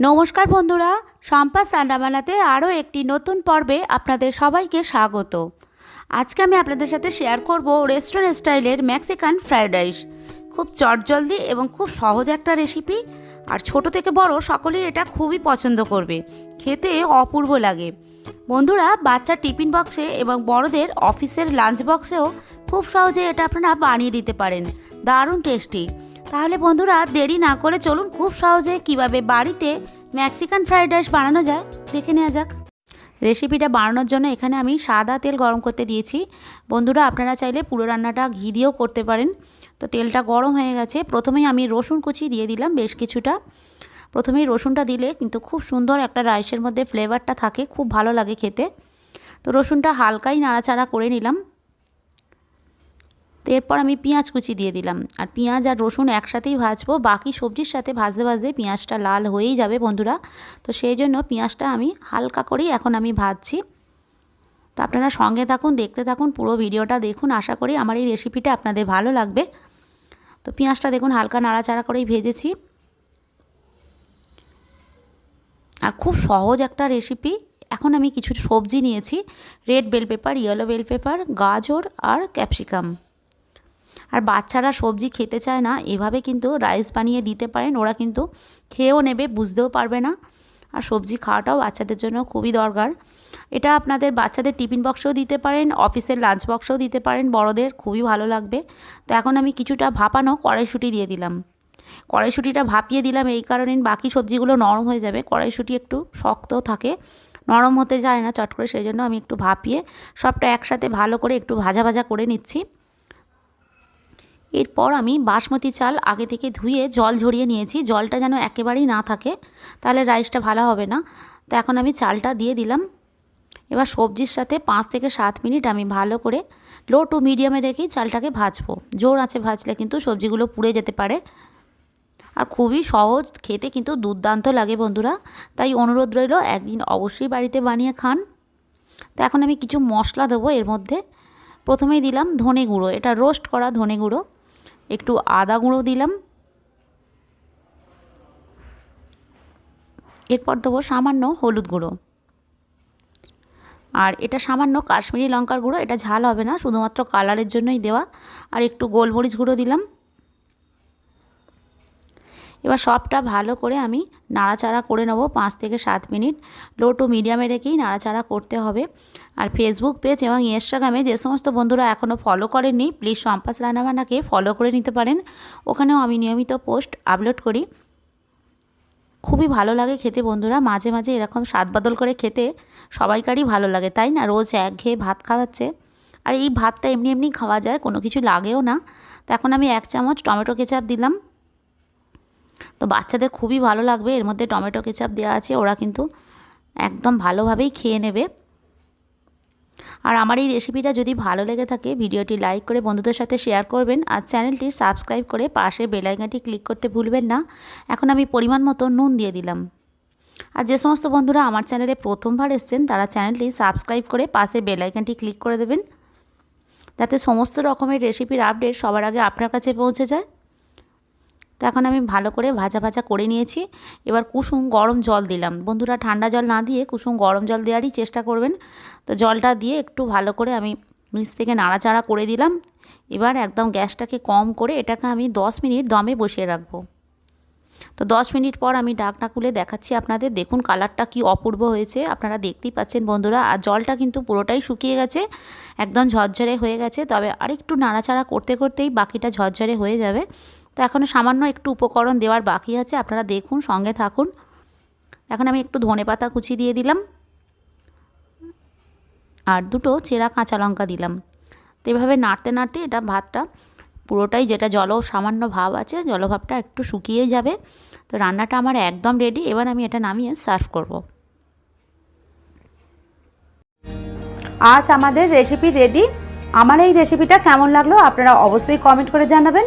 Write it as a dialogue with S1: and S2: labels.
S1: নমস্কার বন্ধুরা সম্পাস রান্নাবান্নাতে আরও একটি নতুন পর্বে আপনাদের সবাইকে স্বাগত। আজকে আমি আপনাদের সাথে শেয়ার করব রেস্টুরেন্ট স্টাইলের মেক্সিকান ফ্রায়েড রাইস খুব চটজলদি এবং খুব সহজ একটা রেসিপি আর ছোট থেকে বড় সকলেই এটা খুবই পছন্দ করবে। খেতে অপূর্ব লাগে। বন্ধুরা বাচ্চার টিফিন বক্সে এবং বড়দের অফিসের লাঞ্চ বক্সেও খুব সহজে এটা আপনারা বানিয়ে দিতে পারেন। দারুণ টেস্টি তাহলে বন্ধুরা দেরি না করে চলুন খুব সহজে কীভাবে বাড়িতে মেক্সিকান ফ্রাইড রাইস বানানো যায়, দেখে নেওয়া যাক। রেসিপিটা বানানোর জন্য এখানে আমি সাদা তেল গরম করতে দিয়েছি। বন্ধুরা আপনারা চাইলে পুরো রান্নাটা ঘি দিয়েও করতে পারেন। তো তেলটা গরম হয়ে গেছে। প্রথমেই আমি রসুন কুচি দিয়ে দিলাম বেশ কিছুটা। প্রথমেই রসুনটা দিলে কিন্তু খুব সুন্দর একটা রাইসের মধ্যে ফ্লেভারটা থাকে, খুব ভালো লাগে খেতে। তো রসুনটা হালকাই নাড়াচাড়া করে নিলাম। তো এরপর আমি পেঁয়াজ কুচি দিয়ে দিলাম। আর পেঁয়াজ আর রসুন একসাথেই ভাজবো, বাকি সবজির সাথে ভাজতে ভাজতে পেঁয়াজটা লাল হয়েই যাবে বন্ধুরা। তো সেই জন্য পেঁয়াজটা আমি হালকা করেই এখন আমি ভাজছি। তো আপনারা সঙ্গে থাকুন, দেখতে থাকুন, পুরো ভিডিওটা দেখুন। আশা করি আমার এই রেসিপিটা আপনাদের ভালো লাগবে। তো পেঁয়াজটা দেখুন, হালকা নাড়াচাড়া করেই ভেজেছি। আর খুব সহজ একটা রেসিপি এখন আমি কিছু সবজি নিয়েছি red bell pepper yellow bell pepper গাজর আর ক্যাপসিকাম আর বাচ্চারা সবজি খেতে চায় না, এভাবে কিন্তু রাইস বানিয়ে দিতে পারেন, ওরা কিন্তু খেয়েও নেবে, বুঝতেও পারবে না। আর সবজি খাওয়াটাও বাচ্চাদের জন্য খুবই দরকার। এটা আপনাদের বাচ্চাদের টিফিন বক্সেও দিতে পারেন, অফিসের লাঞ্চ বক্সেও দিতে পারেন, বড়দের খুবই ভালো লাগবে। তো এখন আমি কিছুটা ভাপানো কড়াইশুঁটি দিয়ে দিলাম। কড়াইশুঁটিটা ভাপিয়ে দিলাম এই কারণে বাকি সবজিগুলো নরম হয়ে যাবে। কড়াইশুঁটি একটু শক্ত থাকে, নরম হতে যায় না চট করে, সেই জন্য আমি একটু ভাপিয়ে সবটা একসাথে ভালো করে একটু ভাজা ভাজা করে নিচ্ছি। এরপর আমি বাসমতি চাল আগে থেকে ধুয়ে জল ঝরিয়ে নিয়েছি। জলটা যেন একেবারেই না থাকে, তাহলে রাইসটা ভালো হবে না। তো এখন আমি চালটা দিয়ে দিলাম। এবার সবজির সাথে পাঁচ থেকে সাত মিনিট আমি ভালো করে লো টু মিডিয়ামে রেখেই চালটাকে ভাজবো। জোর আছে ভাজলে কিন্তু সবজিগুলো পুড়ে যেতে পারে। আর খুবই সহজ, খেতে কিন্তু দুর্দান্ত লাগে বন্ধুরা। তাই অনুরোধ রইল, একদিন অবশ্যই বাড়িতে বানিয়ে খান। তো এখন আমি কিছু মশলা দেবো এর মধ্যে। প্রথমেই দিলাম ধনে গুঁড়ো, এটা রোস্ট করা ধনে গুঁড়ো। একটু আদা গুঁড়ো দিলাম। এরপর দেবো সামান্য হলুদ গুঁড়ো। আর এটা সামান্য কাশ্মীরি লঙ্কার গুঁড়ো, এটা ঝাল হবে না, শুধুমাত্র কালারের জন্যই দেওয়া। আর একটু গোলমরিচ গুঁড়ো দিলাম। এবার সবটা ভালো করে আমি নাড়াচাড়া করে নেব পাঁচ থেকে সাত মিনিট। লো টু মিডিয়ামে রেখেই নাড়াচাড়া করতে হবে। আর ফেসবুক পেজ এবং ইনস্টাগ্রামে যে সমস্ত বন্ধুরা এখনও ফলো করেননি প্লিজ সম্পাস রান্নাবান্নাকে ফলো করে নিতে পারেন। ওখানেও আমি নিয়মিত পোস্ট আপলোড করি। খুবই ভালো লাগে খেতে বন্ধুরা, মাঝে মাঝে এরকম স্বাদ বদল করে খেতে সবাইকারই ভালো লাগে, তাই না? রোজ এক ঘেয়ে ভাত খাওয়াচ্ছে। আর এই ভাতটা এমনি এমনি খাওয়া যায়, কোনো কিছু লাগেও না। তো এখন আমি এক চামচ টমেটো কেচাপ দিলাম। তো বাচ্চাদের খুবই ভালো লাগবে। এর মধ্যে টমেটো কেচাপ দেওয়া আছে, ওরা কিন্তু একদম ভালোভাবেই খেয়ে নেবে। আর আমার এই রেসিপিটা যদি ভালো লেগে থাকে, ভিডিওটি লাইক করে বন্ধুদের সাথে শেয়ার করবেন আর চ্যানেলটি সাবস্ক্রাইব করে পাশে বেলাইকানটি ক্লিক করতে ভুলবেন না। এখন আমি পরিমাণ মতো নুন দিয়ে দিলাম। আর যে সমস্ত বন্ধুরা আমার চ্যানেলে প্রথমবার এসছেন, তারা চ্যানেলটি সাবস্ক্রাইব করে পাশে বেলাইকানটি ক্লিক করে দেবেন। যাতে সমস্ত রকমের রেসিপির আপডেট সবার আগে আপনার কাছে পৌঁছে যায়। তো এখন আমি ভালো করে ভাজা ভাজা করে নিয়েছি। এবার কুসুম গরম জল দিলাম। বন্ধুরা, ঠান্ডা জল না দিয়ে কুসুম গরম জল দেওয়ারই চেষ্টা করবেন। তো জলটা দিয়ে একটু ভালো করে আমি নিচ থেকে নাড়াচাড়া করে দিলাম। এবার একদম গ্যাসটাকে কম করে এটাকে আমি দশ মিনিট দমে বসিয়ে রাখব। তো দশ মিনিট পর আমি ডাকটা খুলে দেখাচ্ছি আপনাদের। দেখুন কালারটা কি অপূর্ব হয়েছে। আপনারা দেখতেই পাচ্ছেন বন্ধুরা, আর জলটা কিন্তু পুরোটাই শুকিয়ে গেছে। একদম ঝরঝরে হয়ে গেছে। তবে আরেকটু নাড়াচাড়া করতে করতেই বাকিটা ঝরঝরে হয়ে যাবে। তো এখনও সামান্য একটু উপকরণ দেওয়ার বাকি আছে, আপনারা দেখুন, সঙ্গে থাকুন। এখন আমি একটু ধনে পাতা কুচি দিয়ে দিলাম। আর দুটো চেরা কাঁচা লঙ্কা দিলাম। তো এভাবে নাড়তে নাড়তে এটা ভাতটা পুরোটাই যেটা জল সামান্য ভাব আছে জলভাবটা একটু শুকিয়ে যাবে। তো রান্নাটা আমার একদম রেডি এবার আমি এটা নামিয়ে সার্ভ করব।
S2: আজ আমাদের রেসিপি রেডি আমার এই রেসিপিটা কেমন লাগল আপনারা অবশ্যই কমেন্ট করে জানাবেন।